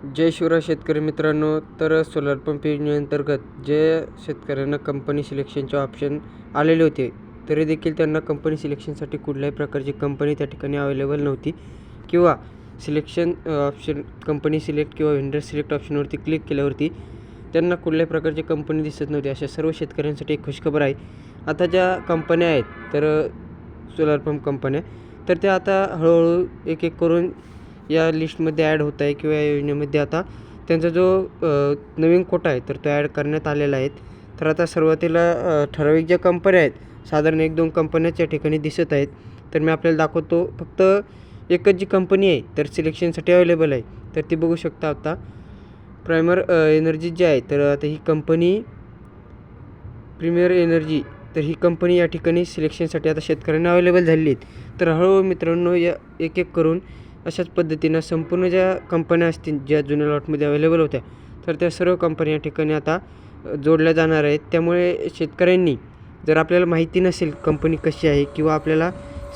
जय शिवराज शेतकरी मित्रांनो तर सोलर पंप योजनेअंतर्गत जे शेतकऱ्यांना कंपनी सिलेक्शनचे ऑप्शन आलेले होते तरी देखील त्यांना कंपनी सिलेक्शनसाठी कुठल्याही प्रकारची कंपनी त्या ठिकाणी अवेलेबल नव्हती. किंवा सिलेक्शन ऑप्शन कंपनी सिलेक्ट किंवा व्हेंडर सिलेक्ट ऑप्शनवरती क्लिक केल्यावरती त्यांना कुठल्याही प्रकारची कंपनी दिसत नव्हती. अशा सर्व शेतकऱ्यांसाठी एक खुशखबर आहे. आता ज्या कंपन्या आहेत तर सोलर पंप कंपन्या तर त्या आता हळूहळू एक एक करून या लिस्टमध्ये ॲड होत आहे किंवा या योजनेमध्ये आता त्यांचा जो नवीन कोटा आहे तर तो ॲड करण्यात आलेला आहे. तर आता सुरुवातीला ठराविक ज्या कंपन्या आहेत साधारण एक दोन कंपन्याच या ठिकाणी दिसत आहेत. तर मी आपल्याला दाखवतो फक्त एकच जी कंपनी आहे तर सिलेक्शनसाठी अवेलेबल आहे. तर ती बघू शकता आता. प्रायमर एनर्जी जी आहे तर आता ही कंपनी प्रीमियर एनर्जी तर ही कंपनी या ठिकाणी सिलेक्शनसाठी आता शेतकऱ्यांना अवेलेबल झालेली आहेत तर हळूहळू मित्रांनो या एक एक करून अशाच पद्धतीनं संपूर्ण ज्या कंपन्या असतील ज्या जुन्या लॉटमध्ये अवेलेबल होत्या तर त्या सर्व कंपन्या या ठिकाणी आता जोडल्या जाणार आहेत. त्यामुळे शेतकऱ्यांनी जर आपल्याला माहिती नसेल कंपनी कशी आहे किंवा आपल्याला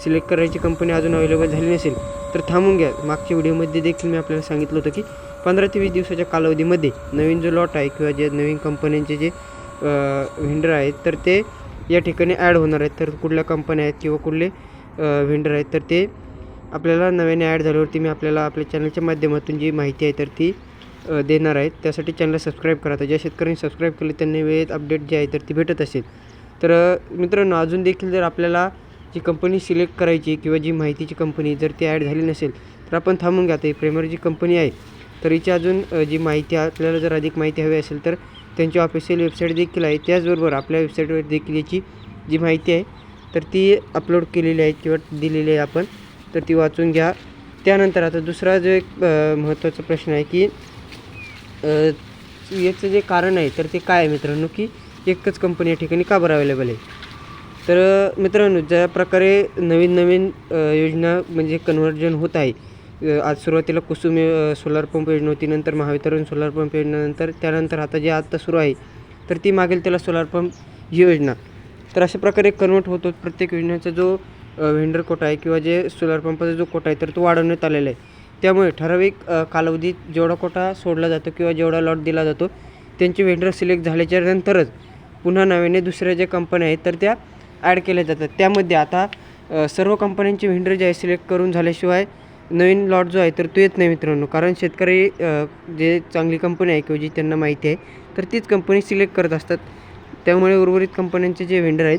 सिलेक्ट करायची कंपनी अजून अवेलेबल झाली नसेल तर थांबून घ्या. मागच्या व्हिडिओमध्ये देखील मी आपल्याला सांगितलं होतं की पंधरा ते वीस दिवसाच्या कालावधीमध्ये नवीन जो लॉट आहे किंवा जे नवीन कंपन्यांचे जे व्हेंडर आहेत तर ते या ठिकाणी ॲड होणार आहेत. तर कुठल्या कंपन्या आहेत किंवा कुठले व्हेंडर आहेत तर ते आपल्याला नव्याने ॲड झाल्यावरती मी आपल्याला आपल्या चॅनलच्या माध्यमातून जी माहिती आहे तर ती देणार आहेत त्यासाठी चॅनलला सबस्क्राईब करा. तर ज्या शेतकऱ्यांनी सबस्क्राईब केले त्यांनी वेळेत अपडेट जी आहे तर ती भेटत असेल. तर मित्रांनो अजून देखील जर आपल्याला जी कंपनी सिलेक्ट करायची किंवा जी माहितीची कंपनी जर ती ॲड झाली नसेल तर आपण थांबून घ्या. ही प्रेमर जी कंपनी आहे तर हिची अजून जी माहिती आहे, आपल्याला जर अधिक माहिती हवी असेल तर त्यांची ऑफिशियल वेबसाईट देखील आहे. त्याचबरोबर आपल्या वेबसाईटवर देखील याची जी माहिती आहे तर ती अपलोड केलेली आहे किंवा दिलेली आहे आपण. तर ती वाचून घ्या. त्यानंतर आता दुसरा जो एक महत्त्वाचा प्रश्न आहे की याचं जे कारण आहे तर ते काय आहे मित्रांनो की एकच कंपनी या ठिकाणी का बरं अवेलेबल आहे? तर मित्रांनो ज्या प्रकारे नवीन नवीन योजना म्हणजे कन्व्हर्जन होत आहे आज सुरुवातीला कुसुम सोलार पंप योजना होती नंतर महावितरण सोलार पंप योजनेनंतर त्यानंतर आता जे आत्ता सुरू आहे तर ती मागेल त्याला सोलार पंप ही योजना. तर अशा प्रकारे कन्वर्ट होतो प्रत्येक योजनेचा जो व्हेंडर कोटा आहे किंवा जे सोलार पंपाचा जो कोटा आहे तर तो वाढवण्यात आलेला आहे. त्यामुळे ठराविक कालावधीत जेवढा कोटा सोडला जातो किंवा जेवढा लॉट दिला जातो त्यांचे व्हेंडर सिलेक्ट झाल्याच्या नंतरच पुन्हा नव्याने दुसऱ्या ज्या कंपन्या आहेत तर त्या ॲड केल्या जातात. त्यामध्ये आता सर्व कंपन्यांचे व्हेंडर जे आहे सिलेक्ट करून झाल्याशिवाय नवीन लॉट जो आहे तर तो येत नाही मित्रांनो. कारण शेतकरी जे चांगली कंपनी आहे किंवा जी त्यांना माहिती आहे तर तीच कंपनी सिलेक्ट करत असतात. त्यामुळे उर्वरित कंपन्यांचे जे व्हेंडर आहेत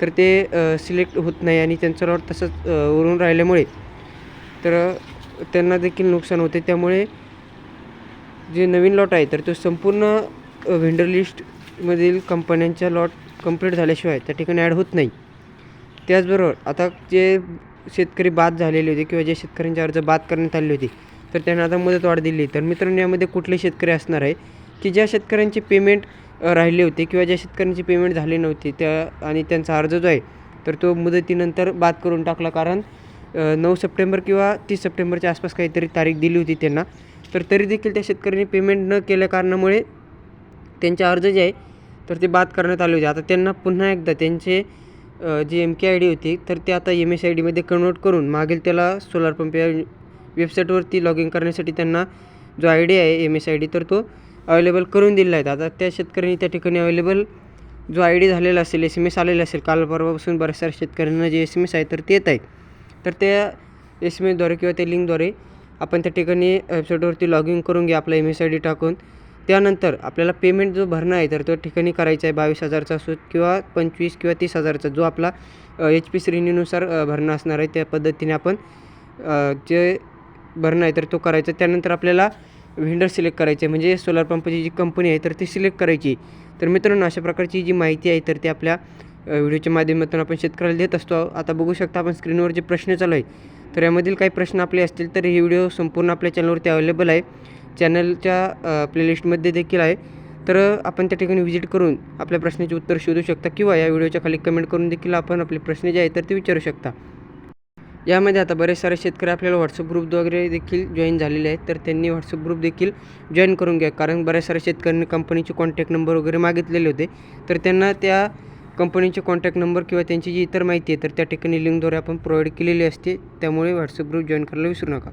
तर ते सिलेक्ट होत नाही आणि त्यांच्यावर लॉट तसंच उरून राहिल्यामुळे तर त्यांना देखील नुकसान होते. त्यामुळे जे नवीन लॉट आहे तर तो संपूर्ण व्हेंडर लिस्टमधील कंपन्यांच्या लॉट कंप्लीट झाल्याशिवाय त्या ठिकाणी ॲड होत नाही. त्याचबरोबर आता जे शेतकरी बाद झालेले होते किंवा जे शेतकऱ्यांचे अर्ज बाद करण्यात आले होते तर त्यांना आता मदत वाढ दिली. तर मित्रांनो यामध्ये कुठले शेतकरी असणार आहे की ज्या शेतकऱ्यांचे पेमेंट राहिले होते किंवा ज्या शेतकऱ्यांची पेमेंट झाली नव्हती त्या आणि त्यांचा अर्ज जो आहे तर तो मुदतीनंतर बाद करून टाकला. कारण नऊ सप्टेंबर किंवा तीस सप्टेंबरच्या आसपास काहीतरी तारीख दिली होती त्यांना. तर तरी देखील त्या शेतकऱ्यांनी पेमेंट न केल्या कारणामुळे त्यांचे अर्ज जे आहे तर ते बाद करण्यात आले होते. आता त्यांना पुन्हा एकदा त्यांचे G M K I D होती तर ते आता एम एस आय डीमध्ये कन्वर्ट करून मागील त्याला सोलार पंप या वेबसाईटवरती लॉग इन करण्यासाठी त्यांना जो आय डी आहे एम एस आय डी तर तो अवेलेबल करून दिलेला आहे. आता त्या शेतकऱ्यांनी त्या ठिकाणी अवेलेबल जो आय डी झालेला असेल एस एम एस आलेला असेल काल परवापासून बऱ्याच साऱ्या शेतकऱ्यांना जे एस एम एस आहे तर ते येत आहे तर त्या एस एम एसद्वारे किंवा त्या लिंकद्वारे आपण त्या ठिकाणी वेबसाईटवरती लॉग इन करून घ्या आपला एम एस आय डी टाकून. त्यानंतर आपल्याला पेमेंट जो भरणं आहे तर तो ठिकाणी करायचा आहे बावीस हजारचा असो किंवा पंचवीस किंवा तीस हजारचा जो आपला एच पी श्रेणीनुसार भरणं असणार आहे त्या पद्धतीने आपण जे भरणं आहे तर तो करायचा. त्यानंतर आपल्याला व्हेंडर सिलेक्ट करायचे म्हणजे सोलार पंपाची जी कंपनी आहे तर ती सिलेक्ट करायची. तर मित्रांनो अशा प्रकारची जी माहिती आहे तर ती आपल्या व्हिडिओच्या माध्यमातून आपण शेतकऱ्याला देत असतो. आता बघू शकता आपण स्क्रीनवर जे प्रश्न चालू आहे तर यामधील काही प्रश्न आपले असतील तर हे व्हिडिओ संपूर्ण आपल्या चॅनलवरती अवेलेबल आहे. चॅनलच्या प्लेलिस्टमध्ये देखील आहे. तर आपण त्या ठिकाणी व्हिजिट करून आपल्या प्रश्नाचे उत्तर शोधू शकता किंवा या व्हिडिओच्या खाली कमेंट करून देखील आपण आपले प्रश्न जे आहेत तर ते विचारू शकता. यामध्ये आता बरेच सारे शेतकरी आपल्याला व्हॉट्सअप ग्रुप वगैरे देखील जॉईन झालेले आहेत. तर त्यांनी व्हॉट्सअप ग्रुप देखील जॉईन करून घ्या. कारण बऱ्याच साऱ्या शेतकऱ्यांनी कंपनीचे कॉन्टॅक्ट नंबर वगैरे मागितलेले होते. तर त्यांना त्या कंपनीचे कॉन्टॅक्ट नंबर किंवा त्यांची जी इतर माहिती आहे तर त्या ठिकाणी लिंकद्वारे आपण प्रोव्हाइड केलेली असते. त्यामुळे व्हॉट्सअप ग्रुप जॉईन करायला विसरू नका.